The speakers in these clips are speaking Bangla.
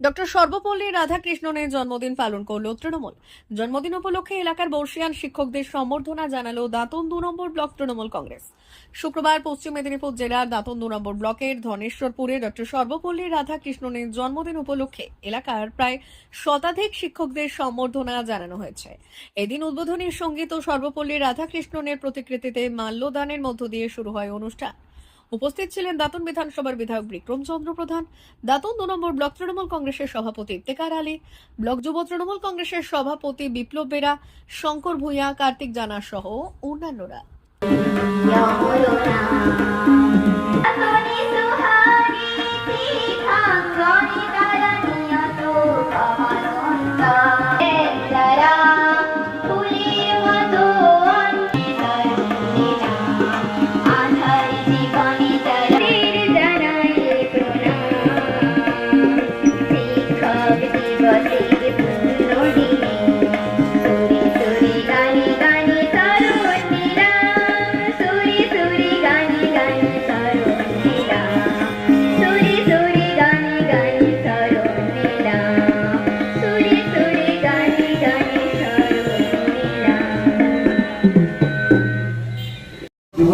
ডক্টর সর্বপল্লী রাধাকৃষ্ণনের জন্মদিন পালন করল তৃণমূল। জন্মদিন উপলক্ষে এলাকার বর্ষিয়ান শিক্ষকদের সম্বর্ধনা জানালো দাঁতন দু নম্বর ব্লক তৃণমূল কংগ্রেস। শুক্রবার পশ্চিম মেদিনীপুর জেলার দাঁতন দু নম্বর ব্লকের ধনেশ্বরপুরে ডক্টর সর্বপল্লী রাধাকৃষ্ণনের জন্মদিন উপলক্ষে এলাকার প্রায় শতাধিক শিক্ষকদের সম্বর্ধনা জানানো হয়েছে। এদিন উদ্বোধনী সংগীত ও সর্বপল্লী রাধাকৃষ্ণনের প্রতিকৃতিতে মাল্যদানের মধ্য দিয়ে শুরু হয় অনুষ্ঠান। উপস্থিত ছিলেন দাতন বিধানসভার বিধায়ক বিক্রম চন্দ্র প্রধান, দাতন দু নম্বর ব্লক তৃণমূল কংগ্রেসের সভাপতি ইফতেকার আলী, ব্লক যুব তৃণমূল কংগ্রেসের সভাপতি বিপ্লব বেরা, শঙ্কর ভূঁইয়া, কার্তিক জানা সহ অন্যান্যরা।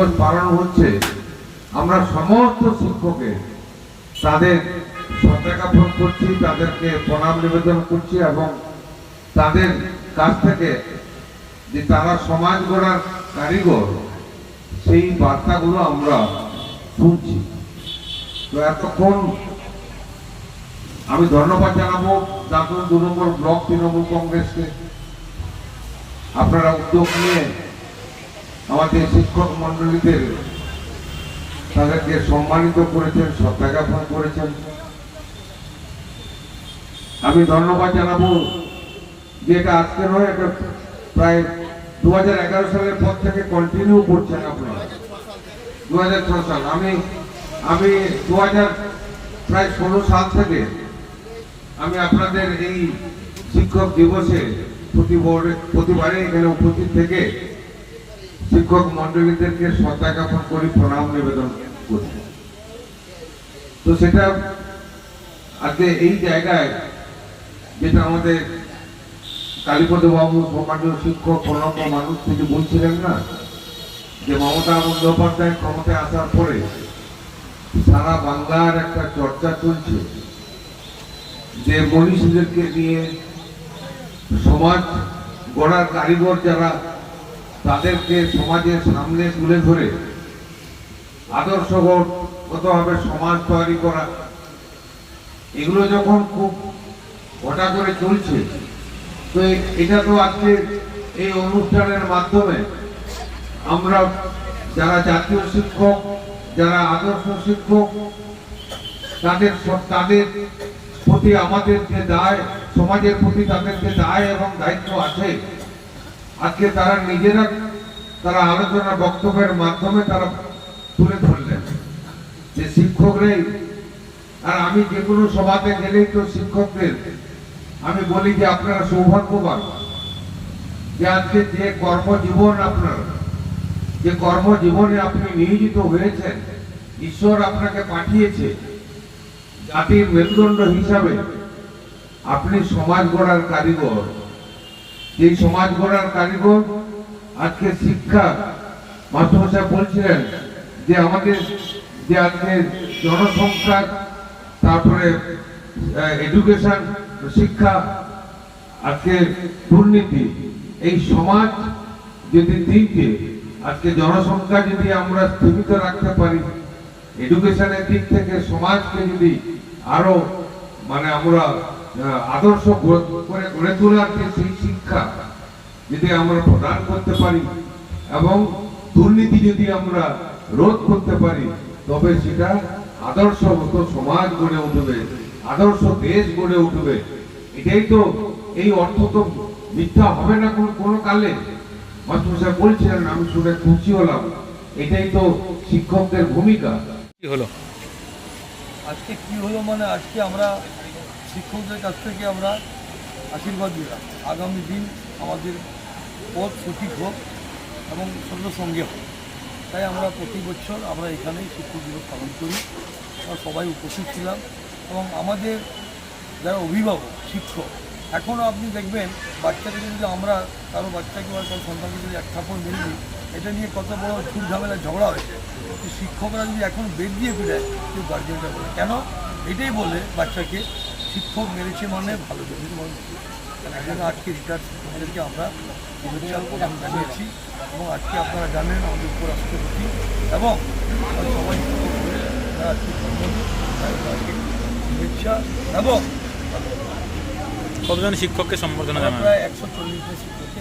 দিবস পালন হচ্ছে, আমরা সমস্ত শিক্ষকের তাদের জ্ঞাপন করছি, তাদেরকে প্রণাম নিবেদন করছি এবং তাদের কাছ থেকে যে তারা সমাজ গড়ার কারিগর, সেই বার্তাগুলো আমরা শুনছি। তো এতক্ষণ আমি ধন্যবাদ জানাব দাঁতুন দু নম্বর ব্লক তৃণমূল কংগ্রেসকে। আপনারা উদ্যোগ নিয়ে আমাদের শিক্ষক মন্ডলীদের তাদেরকে সম্মানিত করেছেন শ্রদ্ধা জ্ঞাপন করেছেন। আমি ধন্যবাদ জানাব যে এটা আজকে নয়, এটা প্রায় দু হাজার এগারো সালের পর থেকে কন্টিনিউ করছেন আপনারা। দু সাল, আমি আমি দু হাজার প্রায় ষোলো সাল থেকে আমি আপনাদের এই শিক্ষক দিবসে প্রতিবারে প্রতিবারে এখানে উপস্থিত থেকে শিক্ষক মন্ডলীদেরকে শ্রদ্ধা জ্ঞাপন করি প্রণাম নিবেদন করি তো সেটা আজকে এই জায়গায় যেটা আমাদের কালীপদ বাবু সম্মানীয় শিক্ষক প্রণব মানুষ থেকে বলছিলেন না, যে মমতা বন্দ্যোপাধ্যায় ক্ষমতায় আসার পরে সারা বাংলার একটা চর্চা চলছে যে মনীষীদেরকে নিয়ে সমাজ গড়ার কারিগর যারা তাদেরকে সমাজের সামনে তুলে ধরে আদর্শগতভাবে সমাজ তৈরি করা। এগুলো যখন খুব ঘটা করে চলছে, তো এটা তো আজকে এই অনুষ্ঠানের মাধ্যমে আমরা যারা জাতীয় শিক্ষক, যারা আদর্শ শিক্ষক, তাদের তাদের প্রতি আমাদের যে দায়, সমাজের প্রতি তাদের যে দায় এবং দায়িত্ব আছে আজকে তারা নিজেরা তারা আলোচনা বক্তব্যের মাধ্যমে তারা তুলে ধরলেন যে শিক্ষকরাই, আর আমি যে কোনো সভাতে গেলেই তো শিক্ষকদের, আমি বলি যে আপনারা সৌভাগ্যবান যে আজকে যে কর্মজীবন আপনার, যে কর্মজীবনে আপনি নিয়োজিত হয়েছেন, ঈশ্বর আপনাকে পাঠিয়েছে, জাতির মেরুদণ্ড হিসাবে আপনি সমাজ গড়ার কারিগর। যে সমাজ গড়ার কারিগর আজকে শিক্ষা মাস্টারমশাই বলছিলেন যে আমাদের, যে আজকে জনসংখ্যা তারপরে এডুকেশন শিক্ষা, আজকে দুর্নীতি, এই সমাজ যদি তিনটে আজকে জনসংখ্যা যদি আমরা স্থিমিত রাখতে পারি এডুকেশনের দিক থেকে সমাজকে যদি আরও মানে আমরা আদর্শ করে গড়ে তোলার যে সেই শিক্ষা যদি আমরা প্রদান করতে পারি এবং দুর্নীতি যদি আমরা রোধ করতে পারি তবে সেটা আদর্শগত সমাজ গড়ে উঠবে আদর্শ দেশ গড়ে উঠবে। এটাই তো এই অর্থ তো মিথ্যা হবে না কোনো কোনো কালে। মাস্টার বলছিলেন আমি শুনে খুশি হলাম। এটাই তো শিক্ষকদের ভূমিকা। কি হলো? আজকে কি হলো মানে আজকে আমরা শিক্ষকদের কাছ থেকে আমরা আশীর্বাদ দিলাম আগামী দিন আমাদের পথ সঠিক হোক এবং সঙ্গে হোক। তাই আমরা প্রতি বছর আমরা এখানেই শিক্ষক দিবস পালন করি। আমরা সবাই উপস্থিত ছিলাম এবং আমাদের যারা অভিভাবক, শিক্ষক, এখনও আপনি দেখবেন বাচ্চাকে যদি আমরা কারও বাচ্চাকে বা কারও সন্তানকে যদি এক থাপড় মেরে দিই, এটা নিয়ে কত বড় ঝুট ঝামেলা, ঝগড়া হয়েছে। শিক্ষকরা যদি এখন বেদ দিয়ে ফিরায় কেউ গার্জেনটা বলে। কেন? এটাই বলে বাচ্চাকে শিক্ষক মেরেছে মানে ভালো এই আজকে রিটার্ন শিক্ষকদেরকে আমরা শুভেচ্ছা প্রদান জানিয়েছি এবং আজকে আপনারা জানেন আমাদের উপরাষ্ট্রপতি এবং সবাই আজকে শুভেচ্ছা এবং কতজন শিক্ষককে সম্বর্ধনা জানানো প্রায় একশো চল্লিশ জন শিক্ষককে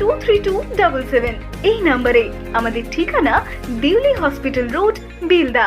two three two double seven এই নম্বরে আমাদের ঠিকানা দিউলি হসপিটাল রোড বিলদা।